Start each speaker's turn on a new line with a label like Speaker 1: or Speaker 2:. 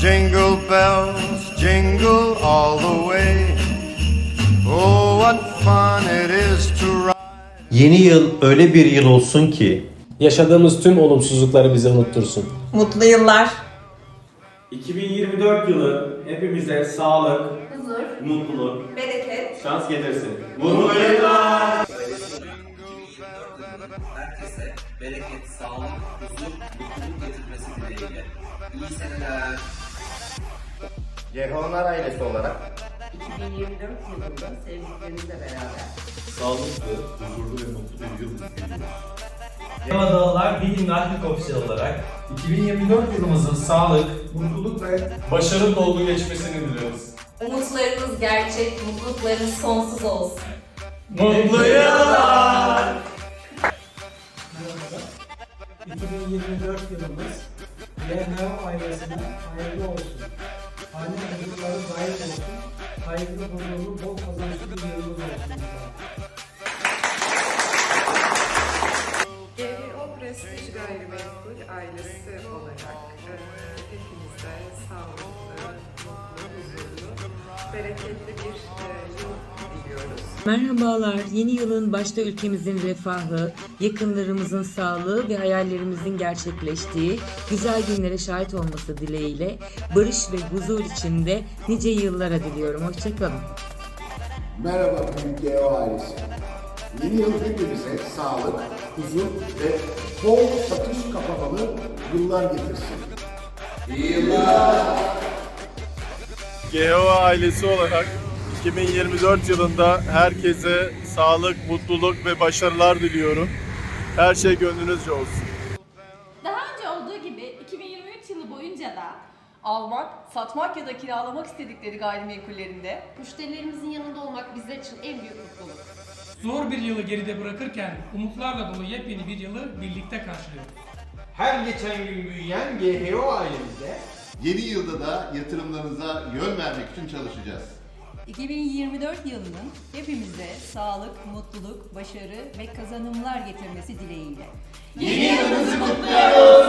Speaker 1: jingle bells, jingle all the way. Oh, what fun it is to ride.
Speaker 2: Yeni yıl öyle bir yıl olsun ki
Speaker 3: Yaşadığımız tüm olumsuzlukları bize unuttursun.
Speaker 4: Mutlu yıllar.
Speaker 5: 2024 yılı hepimize sağlık,
Speaker 6: huzur,
Speaker 5: mutluluk,
Speaker 6: bereket,
Speaker 5: şans getirsin. Mutlu yıllar!
Speaker 7: herkese bereket, sağlık, huzur, mutluluk getirmesi dileğiyle. İyi seneler.
Speaker 8: Ceyhunlar ailesi olarak
Speaker 4: 2024 yılında sevdiklerinizle beraber.
Speaker 9: sağlıklı, huzurlu ve mutlu bir yıl diliyoruz.
Speaker 10: Dağlar Bilim Naklik Ofisi olarak 2024 yılımızın sağlık, mutluluk ve başarı dolu geçmesini diliyoruz.
Speaker 6: umutlarınız gerçek, mutluluklarınız sonsuz olsun.
Speaker 10: Mutlu yıllar!
Speaker 11: 2024 yılımız YHO ailesine hayırlı olsun. Hane huzurları daim olsun. Hayırlı, huzurlu, bol kazançlı bir yılımız olsun.
Speaker 12: GHO Prestij Gayrimenkul ailesi olarak e, hepinize sağlıklı, mutlu, huzurlu, bereketli bir e.
Speaker 4: Merhabalar. Yeni yılın başta ülkemizin refahı, yakınlarımızın sağlığı ve hayallerimizin gerçekleştiği güzel günlere şahit olması dileğiyle barış ve huzur içinde nice yıllara diliyorum. Hoşçakalın.
Speaker 13: Merhaba Büyük Geo ailesi. Yeni yıl hepimize sağlık, huzur ve bol satış kapamalı yıllar getirsin.
Speaker 9: GEO ailesi olarak 2024 yılında herkese sağlık, mutluluk ve başarılar diliyorum. Her şey gönlünüzce olsun.
Speaker 6: Daha önce olduğu gibi 2023 yılı boyunca da almak, satmak ya da kiralamak istedikleri gayrimenkullerinde
Speaker 12: Müşterilerimizin yanında olmak bizler için en büyük mutluluk.
Speaker 11: Zor bir yılı geride bırakırken umutlarla dolu yepyeni bir yılı birlikte karşılıyoruz.
Speaker 5: Her geçen gün büyüyen GHO ailemize
Speaker 13: Yeni yılda da yatırımlarınıza yön vermek için çalışacağız.
Speaker 6: 2024 yılının hepimize sağlık, mutluluk, başarı ve kazanımlar getirmesi dileğiyle.
Speaker 5: Yeni yılınızı kutluyoruz.